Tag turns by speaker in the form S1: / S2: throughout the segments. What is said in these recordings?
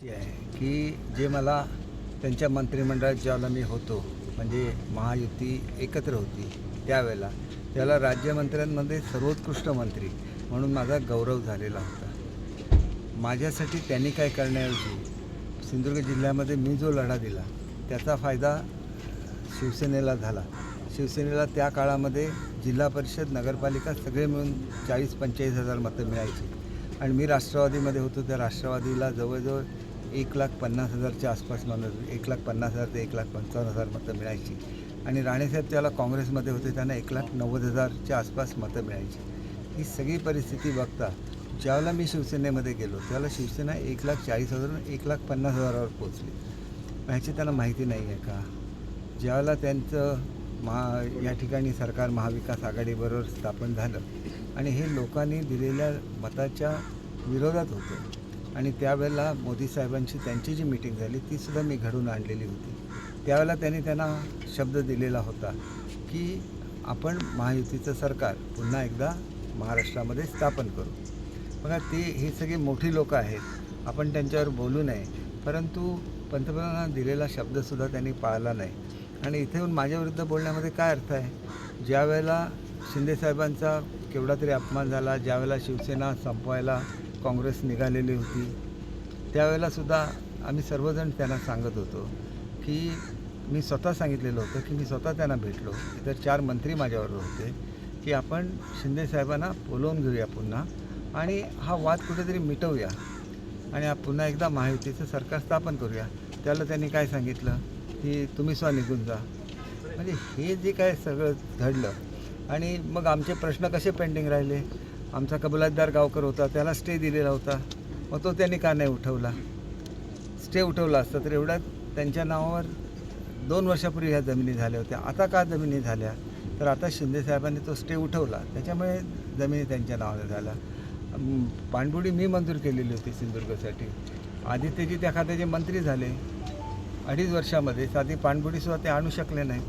S1: अशी आहे की जे मला त्यांच्या मंत्रिमंडळात ज्यावेळेला मी होतो म्हणजे महायुती एकत्र होती त्यावेळेला त्याला राज्यमंत्र्यांमध्ये सर्वोत्कृष्ट मंत्री म्हणून माझा गौरव झालेला होता. माझ्यासाठी त्यांनी काय करण्याऐवजी सिंधुदुर्ग जिल्ह्यामध्ये मी जो लढा दिला त्याचा फायदा शिवसेनेला झाला. शिवसेनेला त्या काळामध्ये जिल्हा परिषद नगरपालिका सगळे मिळून चाळीस पंचेचाळीस हजार मतं मिळायची. आणि मी राष्ट्रवादीमध्ये होतो त्या राष्ट्रवादीला जवळजवळ एक लाख पन्नास हजारच्या आसपास म्हणत एक लाख पन्नास हजार ते एक लाख पंचावन्न हजार मतं मिळायची. आणि राणेसाहेब त्याला काँग्रेसमध्ये होते त्यांना एक लाख नव्वद हजारच्या आसपास मतं मिळायची. ही सगळी परिस्थिती बघता ज्यावेळेला मी शिवसेनेमध्ये गेलो त्यावेळेला शिवसेना एक लाख चाळीस हजारून एक लाख पन्नास हजारावर पोचली ह्याची त्यांना माहिती नाही आहे का? ज्यावेळेला त्यांचं महा या ठिकाणी सरकार महाविकास आघाडीबरोबर स्थापन झालं आणि हे लोकांनी दिलेल्या मताच्या विरोधात होतं. आणि त्यावेळेला मोदी साहेबांची त्यांची जी मिटिंग झाली तीसुद्धा मी घडून आणलेली होती. त्यावेळेला त्यांनी त्यांना शब्द दिलेला होता की आपण महायुतीचं सरकार पुन्हा एकदा महाराष्ट्रामध्ये स्थापन करू. बघा ते हे सगळे मोठी लोकं आहेत. आपण त्यांच्यावर बोलू नये. परंतु पंतप्रधानांना दिलेला शब्दसुद्धा त्यांनी पाळला नाही. आणि इथे येऊन माझ्याविरुद्ध बोलण्यामध्ये काय अर्थ आहे? ज्या वेळेला शिंदेसाहेबांचा केवढा तरी अपमान झाला ज्यावेळेला शिवसेना संपवायला काँग्रेस निघालेली होती. त्यावेळेलासुद्धा आम्ही सर्वजण त्यांना सांगत होतो की मी स्वतः सांगितलेलं होतं की मी स्वतः त्यांना भेटलो. इतर चार मंत्री माझ्यावर होते की आपण शिंदेसाहेबांना बोलवून घेऊया पुन्हा आणि हा वाद कुठेतरी मिटवूया आणि पुन्हा एकदा महायुतीचं सरकार स्थापन करूया. त्याला त्यांनी काय सांगितलं? की तुम्ही स्व निघून जा. म्हणजे हे जे काय सगळं घडलं आणि मग आमचे प्रश्न कसे पेंडिंग राहिले? आमचा कबलातदार गावकर होता त्याला स्टे दिलेला होता. मग तो त्यांनी का नाही उठवला? स्टे उठवला असता तर एवढ्यात त्यांच्या नावावर दोन वर्षापूर्वी ह्या जमिनी झाल्या होत्या. आता का जमिनी झाल्या? तर आता शिंदेसाहेबांनी तो स्टे उठवला. त्याच्यामुळे जमिनी त्यांच्या नावाने झाल्या. पाणबुडी मी मंजूर केलेली होती सिंधुदुर्गसाठी. आदित्यजी त्या खात्याचे मंत्री झाले अडीच वर्षामध्ये साधी पाणबुडीसुद्धा ते आणू शकले नाही.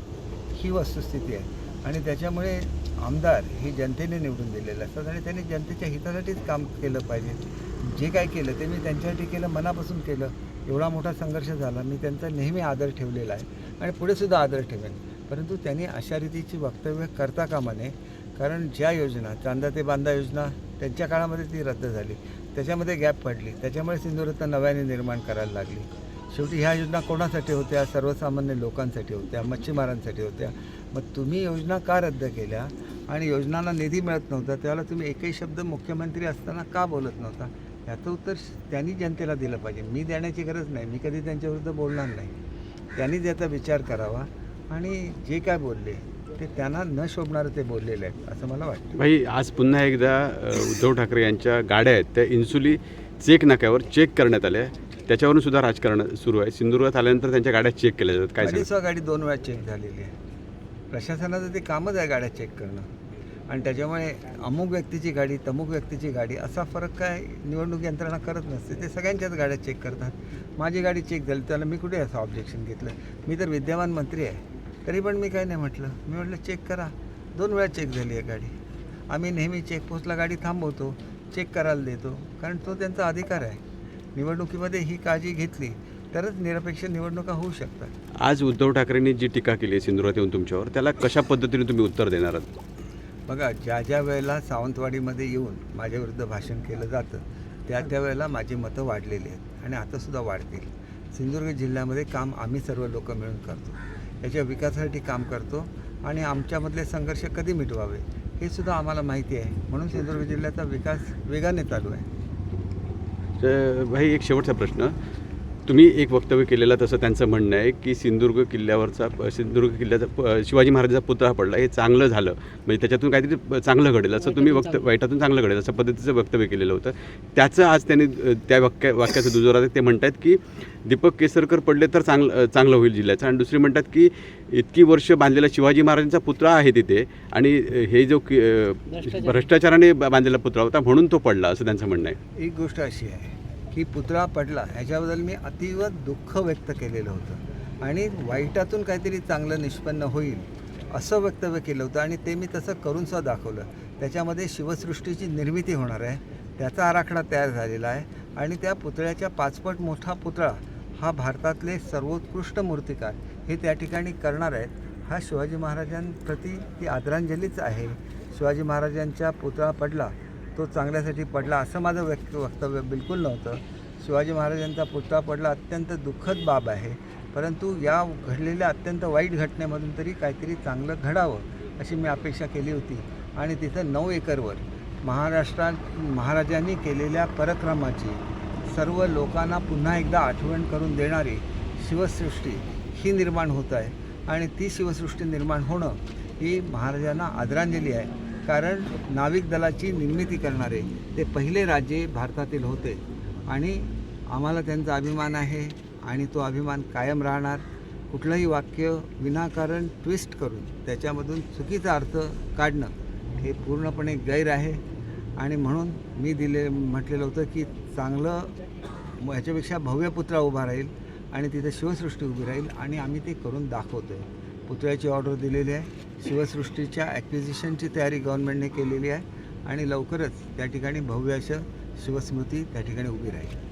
S1: ही वस्तुस्थिती आहे. आणि त्याच्यामुळे आमदार हे जनतेने निवडून दिलेले असतात आणि त्यांनी जनतेच्या हितासाठीच काम केलं पाहिजे. जे काय केलं ते मी त्यांच्यासाठी केलं मनापासून केलं. एवढा मोठा संघर्ष झाला. मी त्यांचा नेहमी आदर ठेवलेला आहे आणि पुढेसुद्धा आदर ठेवेन. परंतु त्यांनी अशा रीतीची वक्तव्य करता कामा नये. कारण ज्या योजना चांदा ते बांधा योजना त्यांच्या काळामध्ये ती रद्द झाली. त्याच्यामध्ये गॅप पडली. त्याच्यामुळे सिंधुरत्न नव्याने निर्माण करायला लागली. शेवटी ह्या योजना कोणासाठी होत्या? सर्वसामान्य लोकांसाठी होत्या? मच्छीमारांसाठी होत्या? मग तुम्ही योजना का रद्द केल्या? आणि योजनांना निधी मिळत नव्हता त्यावेळेला तुम्ही एकही शब्द मुख्यमंत्री असताना का बोलत नव्हता? याचं उत्तर त्यांनी जनतेला दिलं पाहिजे. मी देण्याची गरज नाही मी कधी त्यांच्याविरुद्ध बोलणार नाही. त्यांनी त्याचा विचार करावा आणि जे काय बोलले ते त्यांना न शोभणारं ते बोललेले आहेत असं मला वाटतं.
S2: भाई आज पुन्हा एकदा उद्धव ठाकरे यांच्या गाड्या आहेत त्या इन्सुली चेक नाक्यावर चेक करण्यात आल्या त्याच्यावरून सुद्धा राजकारण सुरू आहे. सिंधुदुर्गात आल्यानंतर त्यांच्या गाड्या चेक केल्या जातात. काय
S1: गाडी दोन वेळा चेक झालेली आहे प्रशासनाचं ते कामच आहे गाड्या चेक करणं. आणि त्याच्यामुळे अमुक व्यक्तीची गाडी तमुक व्यक्तीची गाडी असा फरक काय निवडणूक यंत्रणा करत नसते. ते सगळ्यांच्याच गाड्या चेक करतात. माझी गाडी चेक झाली त्याला मी कुठे असं ऑब्जेक्शन घेतलं? मी तर विद्यमान मंत्री आहे. तरी पण मी काय नाही म्हटलं. मी म्हटलं चेक करा. दोन वेळा चेक झाली आहे गाडी. आम्ही नेहमी चेकपोस्टला गाडी थांबवतो चेक करायला देतो. कारण तो त्यांचा अधिकार आहे. निवडणुकीमध्ये ही काळजी घेतली तरच निरपेक्ष निवडणुका होऊ शकतात.
S2: आज उद्धव ठाकरेंनी जी टीका केली आहे सिंधुदुर्गात येऊन तुमच्यावर त्याला कशा पद्धतीने तुम्ही उत्तर देणार आहात?
S1: बघा ज्या ज्या वेळेला सावंतवाडीमध्ये येऊन माझ्याविरुद्ध भाषण केलं जातं त्या त्या वेळेला माझी मतं वाढलेली आहेत आणि आतासुद्धा वाढतील. सिंधुदुर्ग जिल्ह्यामध्ये काम आम्ही सर्व लोक मिळून करतो. याच्या विकासासाठी काम करतो आणि आमच्यामधले संघर्ष कधी मिटवावे हे सुद्धा आम्हाला माहिती आहे. म्हणून सिंधुदुर्ग जिल्ह्याचा विकास वेगाने चालू आहे.
S2: भाई एक शेवटचा प्रश्न. तुम्ही एक वक्तव्य केलेलं तसं त्यांचं म्हणणं आहे की सिंधुदुर्ग किल्ल्यावरचा सिंधुदुर्ग किल्ल्याचा प- शिवाजी महाराजांचा पुतळा पडला. हे चांगलं झालं. म्हणजे त्याच्यातून काहीतरी चांगलं घडेल. असं तुम्ही वक्त वाईटातून चांगलं घडेल असं पद्धतीचं वक्तव्य केलेलं होतं. त्याचं आज त्यांनी त्या वाक्या वाक्याचं दुजोरा देत ते म्हणतात की दीपक केसरकर पडले तर चांगलं चांगलं होईल जिल्ह्याचं. आणि दुसरी म्हणतात की इतकी वर्ष बांधलेला शिवाजी महाराजांचा पुतळा आहे तिथे. आणि हे जो की भ्रष्टाचाराने बांधलेला पुतळा होता म्हणून तो पडला असं त्यांचं म्हणणं आहे.
S1: एक गोष्ट अशी आहे. की पुतळा पडला ह्याच्याबद्दल मी अतीव दुःख व्यक्त केलेलं होतं. आणि वाईटातून काहीतरी चांगलं निष्पन्न होईल असं वक्तव्य केलं होतं आणि ते मी तसं करूनसुद्धा दाखवलं. त्याच्यामध्ये शिवसृष्टीची निर्मिती होणार आहे त्याचा आराखडा तयार झालेला आहे आणि त्या पुतळ्याच्या पाचपट मोठा पुतळा हा भारतातले सर्वोत्कृष्ट मूर्तिकार हे त्या ठिकाणी करणार आहेत. हा शिवाजी महाराजांप्रती ती आदरांजलीच आहे. शिवाजी महाराजांच्या पुतळा पडला तो चांगल्यासाठी पडला असं माझं व्यक्त वक्तव्य बिलकुल नव्हतं. शिवाजी महाराजांचा पुतळा पडला अत्यंत दुःखद बाब आहे. परंतु या घडलेल्या अत्यंत वाईट घटनेमधून तरी काहीतरी चांगलं घडावं अशी मी अपेक्षा केली होती. आणि तिथं नऊ एकरवर महाराष्ट्रात महाराजांनी केलेल्या पराक्रमाची सर्व लोकांना पुन्हा एकदा आठवण करून देणारी शिवसृष्टी ही निर्माण होत आहे. आणि ती शिवसृष्टी निर्माण होणं ही महाराजांना आदरांजली आहे. कारण नाविक दलाची निर्मिती करणारे ते पहिले राजे भारतातील होते. आणि आम्हाला त्यांचा अभिमान आहे आणि तो अभिमान कायम राहणार. कुठलंही वाक्य विनाकारण ट्विस्ट करून त्याच्यामधून चुकीचा अर्थ काढणं हे पूर्णपणे गैर आहे. आणि म्हणून मी दिले म्हटलेलं होतं की चांगलं ह्याच्यापेक्षा भव्य पुतळा उभा राहील आणि तिथे शिवसृष्टी उभी राहील आणि आम्ही ते करून दाखवतो आहे पुतळ्याची ऑर्डर दिलेली आहे. शिवसृष्टीच्या ॲक्विजिशनची तयारी गव्हर्नमेंटने केलेली आहे आणि लवकरच त्या ठिकाणी भव्य असं शिवस्मृती त्या ठिकाणी उभी राहील.